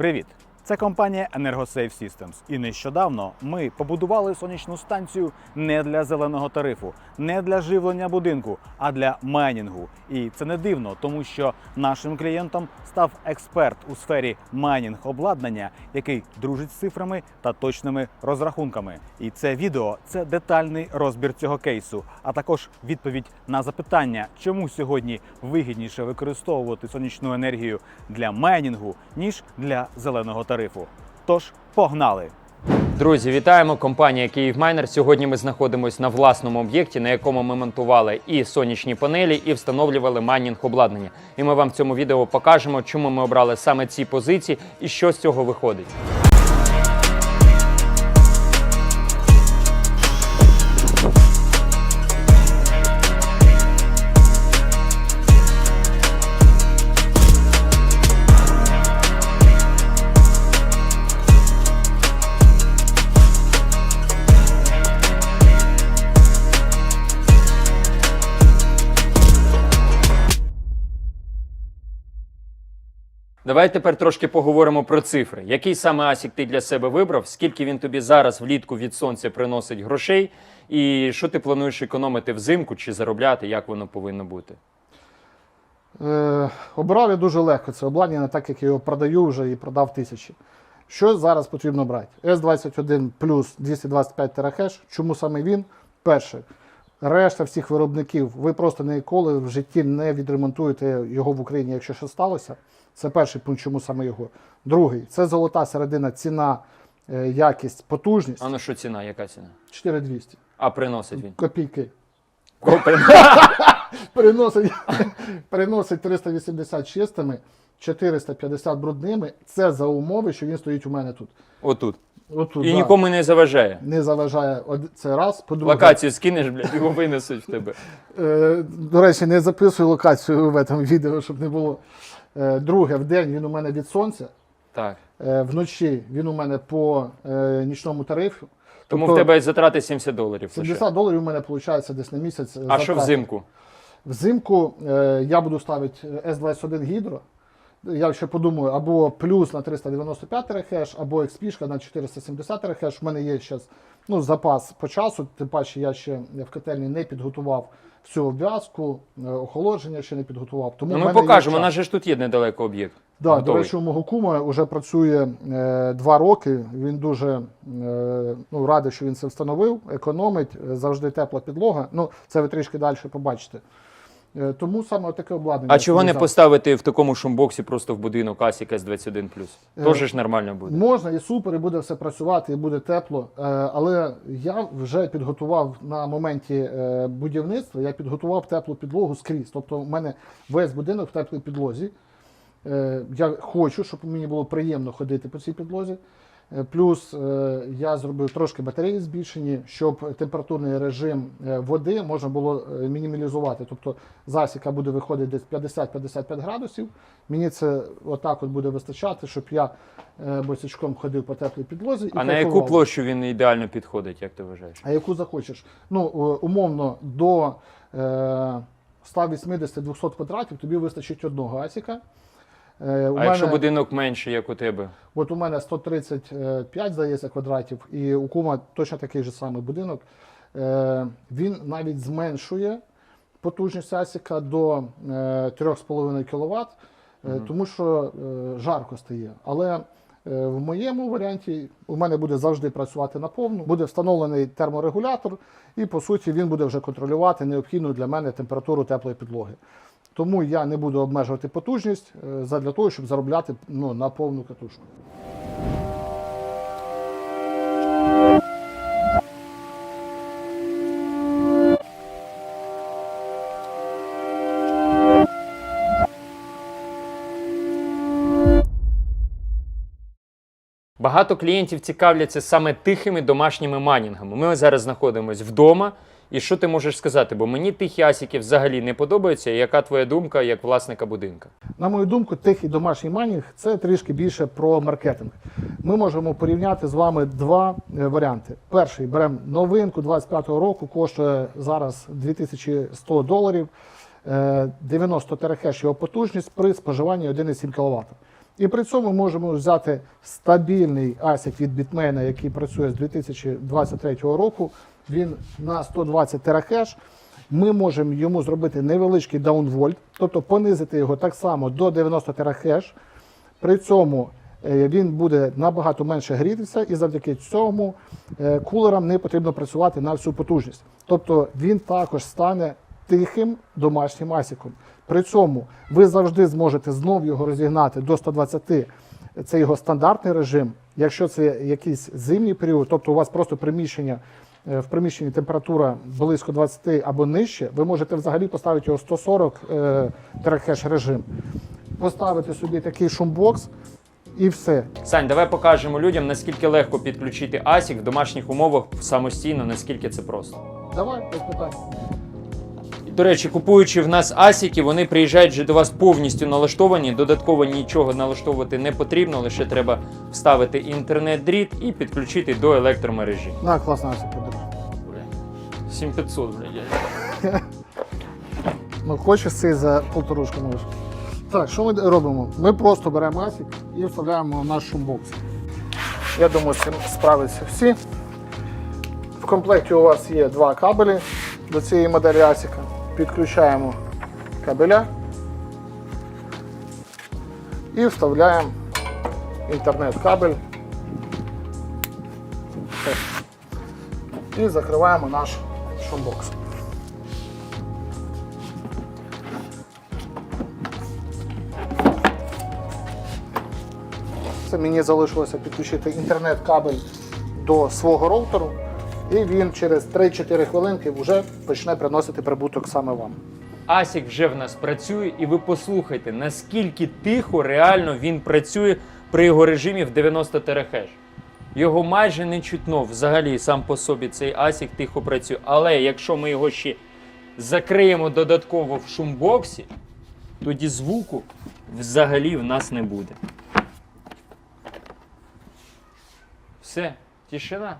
Привіт! Це компанія Energosafe Systems. І нещодавно ми побудували сонячну станцію не для зеленого тарифу, не для живлення будинку, а для майнінгу. І це не дивно, тому що нашим клієнтом став експерт у сфері майнінг обладнання, який дружить з цифрами та точними розрахунками. І це відео це детальний розбір цього кейсу, а також відповідь на запитання, чому сьогодні вигідніше використовувати сонячну енергію для майнінгу ніж для зеленого тарифу. Тож погнали! Друзі, вітаємо! Компанія Київмайнер. Сьогодні ми знаходимося на власному об'єкті, на якому ми монтували і сонячні панелі, і встановлювали майнінг обладнання. І ми вам в цьому відео покажемо, чому ми обрали саме ці позиції і що з цього виходить. Давай тепер трошки поговоримо про цифри. Який саме асік ти для себе вибрав? Скільки він тобі зараз влітку від сонця приносить грошей? І що ти плануєш економити взимку чи заробляти? Як воно повинно бути? Е, обирав я дуже легко це обладнання, так як я його продаю вже і продав тисячі. Що зараз потрібно брати? S21 плюс 225 терахеш. Чому саме він? Перше, решта всіх виробників, ви просто ніколи в житті не відремонтуєте його в Україні, якщо що сталося. Це перший пункт, чому саме його. Другий це золота середина, ціна, е, якість, потужність. А ну що ціна? Яка ціна? 4200. А приносить він? Копійки. Копи. Переносить, переносить 380 чистими, 450 брудними. Це за умови, що він стоїть у мене тут. Отут. Отут, І да. нікому не заважає. не заважає це раз. По-друге, Локацію скинеш, блядь, його винесуть в тебе. е, до речі, не записую локацію в цьому відео, щоб не було. Е, друге, в день він у мене від сонця, Так. е, вночі він у мене по е, нічному тарифу. Тому Тобто в тебе затрати 70 доларів. лише. доларів у мене виходить десь на місяць. А А що взимку? Взимку я буду ставити S21 Hydro. Я ще подумаю, або плюс на 395 терахеш, або XP на 470 терахеш. У мене є зараз ну, запас по часу, тим паче я ще в котельні не підготував всю обв'язку, е, охолодження ще не підготував. Тому Ну, ми покажемо, у нас же ж тут є недалеко об'єкт. Да, до речі, у мого кума вже працює е, два роки. Він дуже е, ну, радий, що він це встановив, економить, е, завжди тепла підлога. Ну, це ви трішки далі побачите. Е, тому саме таке обладнання. А чого не поставити в такому шумбоксі просто в будинок Асік С21+. Е, Тоже ж нормально буде. Можна і супер, і буде все працювати, і буде тепло. Е, Але я вже підготував на моменті е, будівництва, я підготував теплу підлогу скрізь. Тобто, у мене весь будинок в теплій підлозі. Я хочу, щоб мені було приємно ходити по цій підлозі. Е, Плюс е, я зробив трошки батареї збільшені, щоб температурний режим е, води можна було мінімалізувати. Тобто засіка буде виходити десь 50-55 градусів. Мені це отак от буде вистачати, щоб я босячком ходив по теплій підлозі. І А на яку площу він ідеально підходить, як ти вважаєш? А яку захочеш? Ну, умовно, до е, 180-200 квадратів тобі вистачить одного асіка. Е, А якщо будинок менший, як у тебе? От у мене 135, здається, квадратів, і у кума точно такий же самий будинок. Е, він навіть зменшує потужність асіка до е, 3,5 кВт, е, тому що жарко стає. Але в моєму варіанті у мене буде завжди працювати наповну, буде встановлений терморегулятор, і по суті він буде вже контролювати необхідну для мене температуру теплої підлоги. Тому я не буду обмежувати потужність е, задля того, щоб заробляти ну, на повну катушку. Багато клієнтів цікавляться саме тихими домашніми манінгами. Ми зараз знаходимося вдома. І що ти можеш сказати? Бо мені тихі асіки взагалі не подобаються. Яка твоя думка як власника будинка? На мою думку, тихий домашній майнінг це трішки більше про маркетинг. Ми можемо порівняти з вами два е, варіанти. Перший беремо новинку 25-го року, коштує зараз 2100 доларів, е, 90 терахеш його потужність при споживанні 1,7 кВт. І при цьому можемо взяти стабільний ASIC від Bitmain, який працює з 2023 року. Він на 120 терахеш. Ми можемо йому зробити невеличкий даунвольт, тобто понизити його так само до 90 терахеш. При цьому е, він буде набагато менше грітися, і завдяки цьому е, кулерам не потрібно працювати на всю потужність. Тобто він також стане тихим домашнім асіком. При цьому ви завжди зможете знов його розігнати до 120. Це його стандартний режим. Якщо це якийсь зимній період, тобто у вас просто приміщення. Е, В приміщенні температура близько 20 або нижче, ви можете взагалі поставити його 140 е, терахеш режим, поставити собі такий шумбокс і все. Сань, давай покажемо людям, наскільки легко підключити ASIC в домашніх умовах самостійно, наскільки це просто. Давай, без питань. До речі, купуючи в нас асіки, вони приїжджають вже до вас повністю налаштовані. Додатково нічого налаштовувати не потрібно, лише треба вставити інтернет-дріт і підключити до електромережі. На, класна асіка. Подивись. Бля. 7500, блядь. Ну, хочеш цей за полторушку можеш. Так, що ми робимо? Ми просто беремо асік і вставляємо в наш шумбокс. Я думаю, з цим справляться всі. В комплекті у вас є два кабелі до цієї моделі асіка. Підключаємо кабеля і вставляємо інтернет-кабель. І закриваємо наш шумбокс. Це мені залишилося підключити інтернет-кабель до свого роутеру, і він через 3-4 хвилинки вже почне приносити прибуток саме вам. Асік вже в нас працює, і ви послухайте, наскільки тихо реально він працює при його режимі в 90 терахеш. Його майже не чутно взагалі сам по собі цей асік тихо працює. Але якщо ми його ще закриємо додатково в шумбоксі, тоді звуку взагалі в нас не буде. Все, тишина.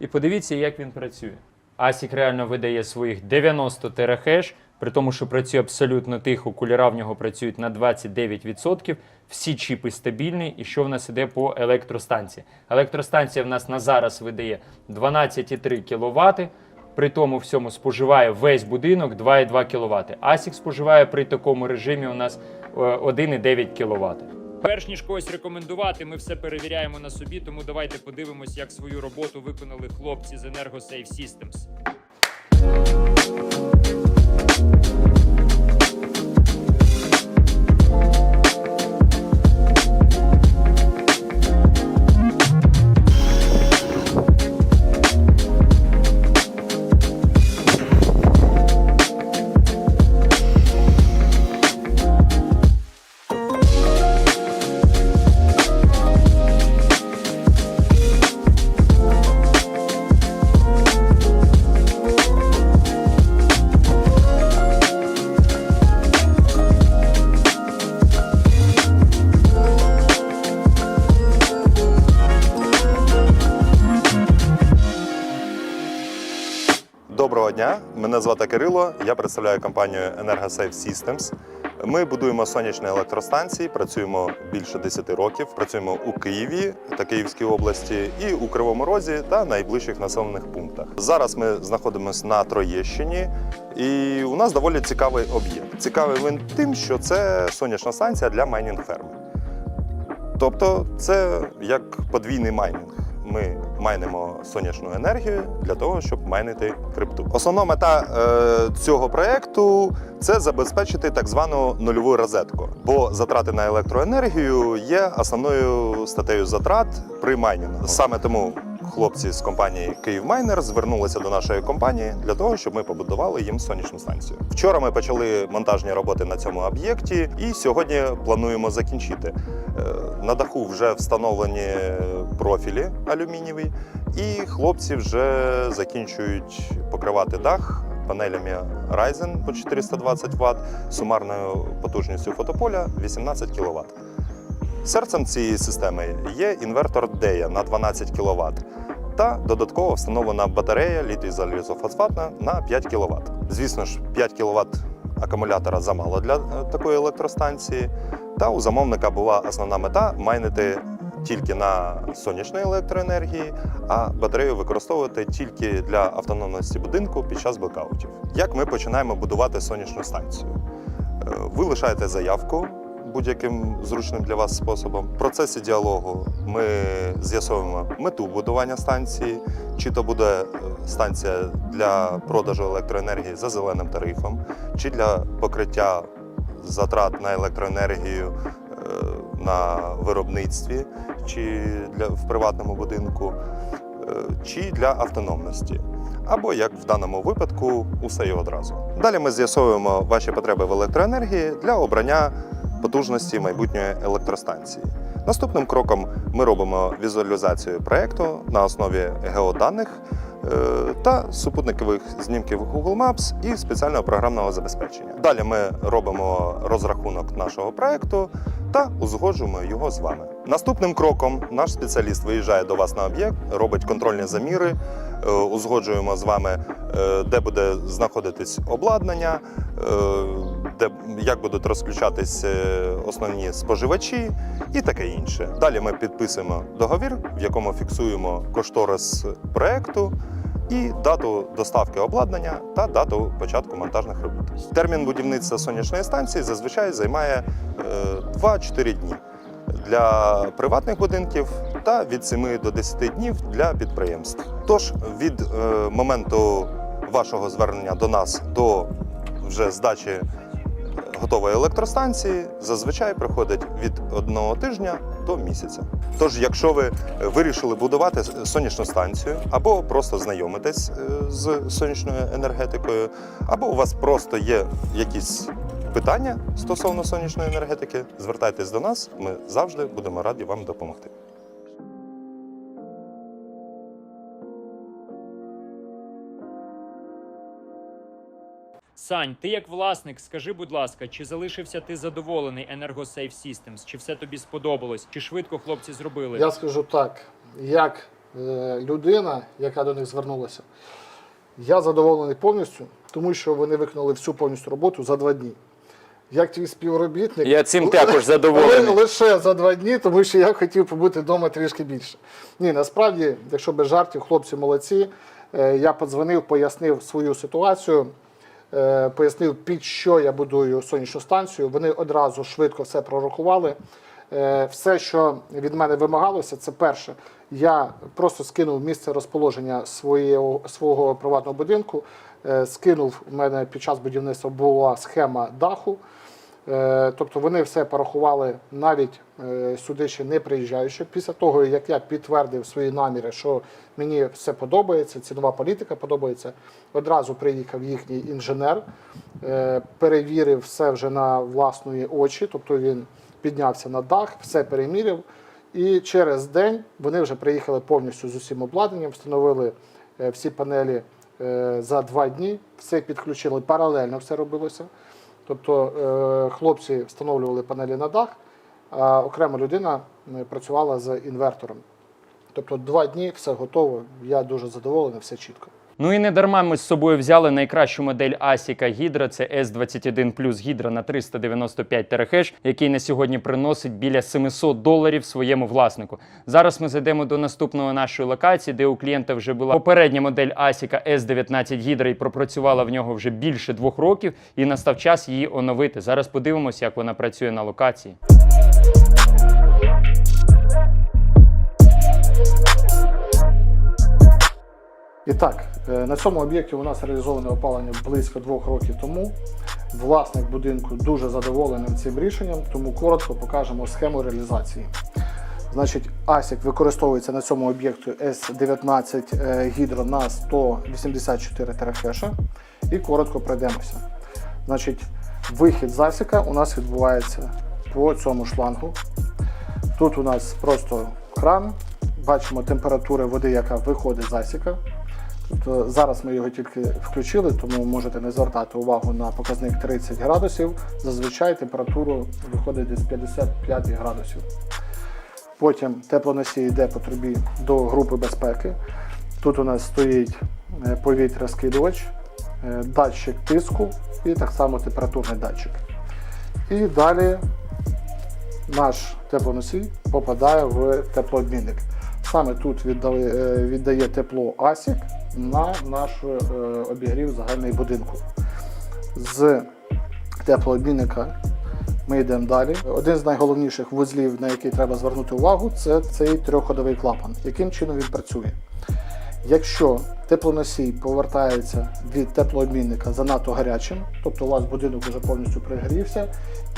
І подивіться, як він працює. Асік реально видає своїх 90 терахеш, при тому, що працює абсолютно тихо, кулера в нього працюють на 29%. Всі чіпи стабільні. І що в нас іде по електростанції? Електростанція в нас на зараз видає 12,3 кВт. При тому всьому споживає весь будинок 2,2 кВт. Асік споживає при такому режимі у нас е, 1,9 кВт. Перш ніж когось рекомендувати, ми все перевіряємо на собі, тому давайте подивимось, як свою роботу виконали хлопці з EnergoSafe Systems. Доброго дня, мене звати Кирило. Я представляю компанію EnergoSafe Systems. Ми будуємо сонячні електростанції, працюємо більше 10 років. Працюємо у Києві та Київській області, і у Кривому Розі та найближчих населених пунктах. Зараз ми знаходимося на Троєщині, і у нас доволі цікавий об'єкт. Цікавий він тим, що це сонячна станція для майнінг ферми. Тобто, це як подвійний майнінг. Ми майнимо сонячну енергію для того, щоб майнити крипту. Основна мета е, цього проекту це забезпечити так звану нульову розетку, бо затрати на електроенергію є основною статтею затрат при майнінгу. Саме тому хлопці з компанії Київмайнер звернулися до нашої компанії для того, щоб ми побудували їм сонячну станцію. Вчора ми почали монтажні роботи на цьому об'єкті, і сьогодні плануємо закінчити. Е, На даху вже встановлені профілі алюмінієві, і хлопці вже закінчують покривати дах панелями Ryzen по 420 Вт сумарною потужністю фотополя 18 кВт. Серцем цієї системи є інвертор DEA на 12 кВт та додатково встановлена батарея літій залізофосфатна на 5 кВт. Звісно ж, 5 кВт акумулятора замало для е, такої електростанції. Та у замовника була основна мета майнити тільки на сонячній електроенергії, а батарею використовувати тільки для автономності будинку під час блекаутів. Як ми починаємо будувати сонячну станцію? Е, Ви лишаєте заявку будь-яким зручним для вас способом. В процесі діалогу ми з'ясовуємо мету будування станції, чи то буде е, станція для продажу електроенергії за зеленим тарифом, чи для покриття затрат на електроенергію е, на виробництві, чи для в приватному будинку, е, чи для автономності. Або як в даному випадку, усе і одразу. Далі ми з'ясовуємо ваші потреби в електроенергії для обрання потужності майбутньої електростанції. Наступним кроком ми робимо візуалізацію проєкту на основі геоданих е, та супутникових знімків Google Maps і спеціального програмного забезпечення. Далі ми робимо розрахунок нашого проєкту та узгоджуємо його з вами. Наступним кроком наш спеціаліст виїжджає до вас на об'єкт, робить контрольні заміри, е, узгоджуємо з вами, е, де буде знаходитись обладнання, де як будуть розключатись е, основні споживачі і таке інше. Далі ми підписуємо договір, в якому фіксуємо кошторис проекту. І дату доставки обладнання та дату початку монтажних робіт. Термін будівництва сонячної станції зазвичай займає е, 2-4 дні для приватних будинків та від 7 до 10 днів для підприємств. Тож від е, моменту вашого звернення до нас до вже здачі е, готової електростанції зазвичай приходить від одного тижня до місяця. Тож, якщо ви вирішили будувати сонячну станцію, або просто знайомитесь е, з сонячною енергетикою, або у вас просто є якісь питання стосовно сонячної енергетики, звертайтесь до нас. Ми завжди будемо раді вам допомогти. Сань, ти як власник, скажи, будь ласка, чи залишився ти задоволений Energosave Systems? Чи все тобі сподобалось? Чи швидко хлопці зробили? Я скажу так, як е, людина, яка до них звернулася, я задоволений повністю, тому що вони виконали всю повністю роботу за два дні. Як твій співробітник, Я цим також задоволений. лише за два дні, тому що я хотів побути вдома трішки більше. Ні, насправді, якщо без жартів, хлопці молодці. Е, Я подзвонив, пояснив свою ситуацію, пояснив, під що я будую сонячну станцію. Вони одразу швидко все прорахували. Е, Все, що від мене вимагалося, це перше. Я просто скинув місце розположення своєго, свого приватного будинку. Е, Скинув в мене під час будівництва була схема даху. Е, Тобто вони все порахували навіть е, сюди ще не приїжджаючи. Після того, як я підтвердив свої наміри, що мені все подобається, цінова політика подобається, одразу приїхав їхній інженер, е, перевірив все вже на власні очі, тобто він піднявся на дах, все переміряв. І через день вони вже приїхали повністю з усім обладнанням, встановили всі панелі за два дні, все підключили паралельно, все робилося. Тобто е, хлопці встановлювали панелі на дах, а окрема людина е, працювала з інвертором. Тобто два дні все готово. Я дуже задоволений, все чітко. Ну і не дарма ми з собою взяли найкращу модель ASIC Hydra, це S21 Plus Hydra на 395 терахеш, який на сьогодні приносить біля 700 доларів своєму власнику. Зараз ми зайдемо до наступної нашої локації, де у клієнта вже була попередня модель ASIC S19 Hydra і пропрацювала в нього вже більше двох років, і настав час її оновити. Зараз подивимося, як вона працює на локації. І так, е, на цьому об'єкті у нас реалізоване опалення близько двох років тому. Власник будинку дуже задоволений цим рішенням, тому коротко покажемо схему реалізації. Значить, ASIC використовується на цьому об'єкту S19 е, гідро на 184 терахеша. І коротко пройдемося. Значить, вихід з ASIC у нас відбувається по цьому шлангу. Тут у нас просто кран. Бачимо температуру води, яка виходить з ASIC. Тобто зараз ми його тільки включили, тому можете не звертати увагу на показник 30 градусів. Зазвичай температура виходить десь 55 градусів. Потім теплоносій йде по трубі до групи безпеки. Тут у нас стоїть е, повітря-скидувач, е, датчик тиску і так само температурний датчик. І далі наш теплоносій попадає в теплообмінник. Саме тут віддали, е, віддає тепло ASIC на наш е, обігрів загальний будинку. З теплообмінника ми йдемо далі. Один з найголовніших вузлів, на який треба звернути увагу, це цей трьохходовий клапан. Яким чином він працює? Якщо теплоносій повертається від теплообмінника занадто гарячим, тобто у вас будинок вже повністю пригрівся,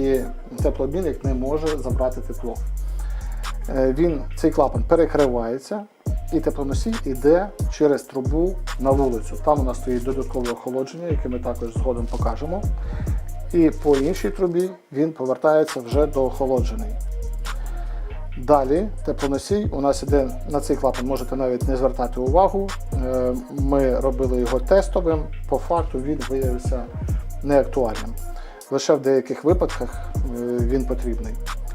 і теплообмінник не може забрати тепло. Е, Він, цей клапан перекривається, і теплоносій йде через трубу на вулицю. Там у нас стоїть додаткове охолодження, яке ми також згодом покажемо. І по іншій трубі він повертається вже до охолоджений. Далі теплоносій у нас іде на цей клапан, можете навіть не звертати увагу. Е, Ми робили його тестовим. По факту він виявився неактуальним. Лише в деяких випадках е, він потрібний.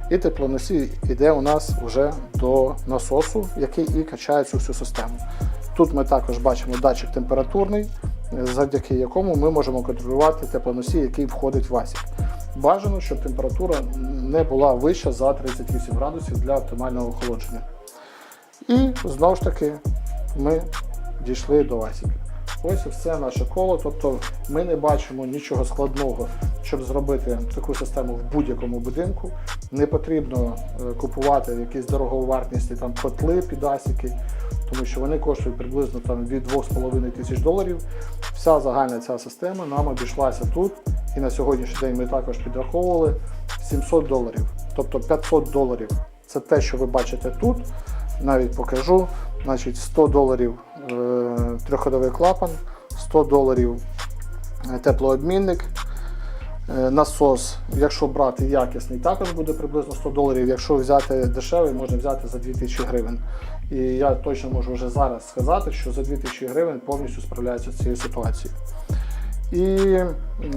І теплоносій йде у нас вже до насосу, який і качає цю всю систему. Тут ми також бачимо датчик температурний, завдяки якому ми можемо контролювати теплоносій, який входить в асік. Бажано, щоб температура не була вища за 38 градусів для оптимального охолодження. І знову ж таки ми дійшли до асіки. Ось і все наше коло. Тобто ми не бачимо нічого складного, щоб зробити таку систему в будь-якому будинку. Не потрібно е, купувати якісь дороговартісні там котли під тому що вони коштують приблизно там від 2,5 тисяч доларів. Вся загальна ця система нам обійшлася тут. І на сьогоднішній день ми також підраховували 700 доларів. Тобто 500 доларів це те, що ви бачите тут. Навіть покажу. Значить, 100 доларів е, трьохходовий клапан, 100 доларів е, теплообмінник. Е, Насос, якщо брати якісний, також буде приблизно 100 доларів. Якщо взяти дешевий, можна взяти за 2000 гривень. І я точно можу вже зараз сказати, що за 2000 гривень повністю справляється з цією ситуацією. І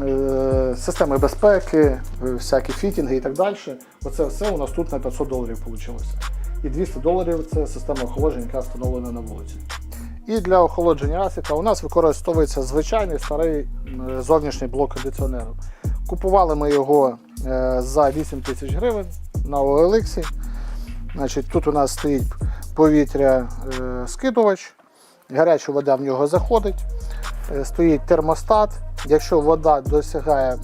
е, системи безпеки, всякі фітінги і так далі. Оце все у нас тут на 500 доларів вийшло. І 200 доларів це система охолодження, яка встановлена на вулиці. І для охолодження асіка у нас використовується звичайний старий зовнішній блок кондиціонеру. Купували ми його е, за 8 тисяч гривень на OLX. Значить, тут у нас стоїть повітря е, скидувач, гаряча вода в нього заходить, е, стоїть термостат. Якщо вода досягає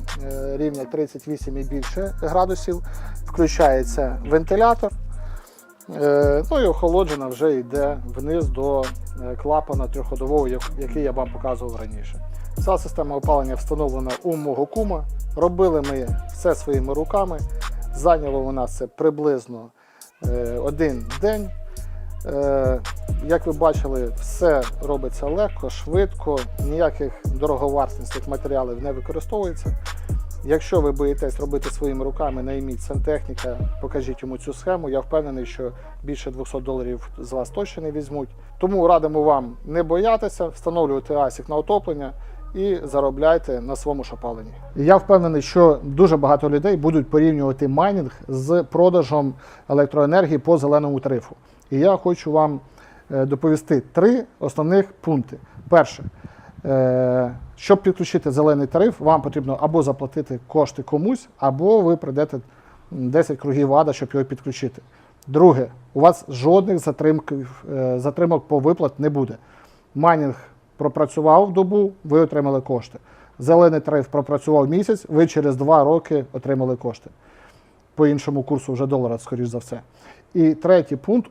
рівня 38 і більше градусів, включається вентилятор. Е, Ну і охолоджена вже йде вниз до е, клапана трьохходового, який я вам показував раніше. Ця система опалення встановлена у мого кума. Робили ми все своїми руками. Зайняло у нас це приблизно е, один день. Як ви бачили, все робиться легко, швидко, ніяких дороговартісних матеріалів не використовується. Якщо ви боїтесь робити своїми руками, найміть сантехніка, покажіть йому цю схему. Я впевнений, що більше 200 доларів з вас точно не візьмуть. Тому радимо вам не боятися, встановлювати асік на отоплення і заробляйте на своєму шопаленні. Я впевнений, що дуже багато людей будуть порівнювати майнінг з продажем електроенергії по зеленому тарифу. І я хочу вам е, доповісти три основних пункти. Перше, Щоб підключити зелений тариф, вам потрібно або заплатити кошти комусь, або ви прийдете 10 кругів ада, щоб його підключити. Друге, у вас жодних е, затримок по виплат не буде. Майнінг пропрацював добу, ви отримали кошти. Зелений тариф пропрацював місяць, ви через 2 роки отримали кошти. По іншому курсу вже долара, скоріш за все. І третій пункт,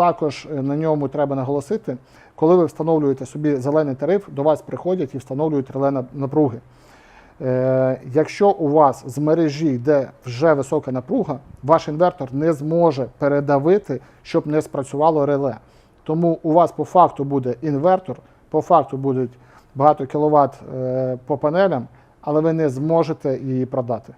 також е, на ньому треба наголосити, коли ви встановлюєте собі зелений тариф, до вас приходять і встановлюють реле напруги. Е, якщо у вас з мережі йде вже висока напруга, ваш інвертор не зможе передавити, щоб не спрацювало реле. Тому у вас по факту буде інвертор, по факту будуть багато кіловат е, по панелям, але ви не зможете її продати.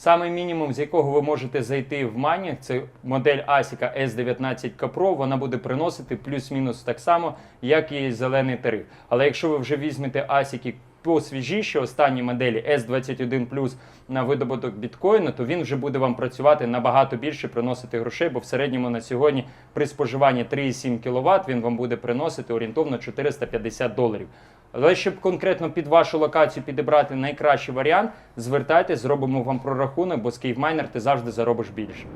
Саме мінімум, з якого ви можете зайти в Мані, це модель ASIC S19 Capro, вона буде приносити плюс-мінус так само, як і зелений тариф. Але якщо ви вже візьмете ASIC посвіжіші, останні моделі S21 на видобуток біткоїну, то він вже буде вам працювати набагато більше, приносити грошей, бо в середньому на сьогодні при споживанні 3,7 кВт він вам буде приносити орієнтовно 450 доларів. Але щоб конкретно під вашу локацію підібрати найкращий варіант, звертайтесь, зробимо вам прорахунок, бо з Київмайнер ти завжди заробиш більше.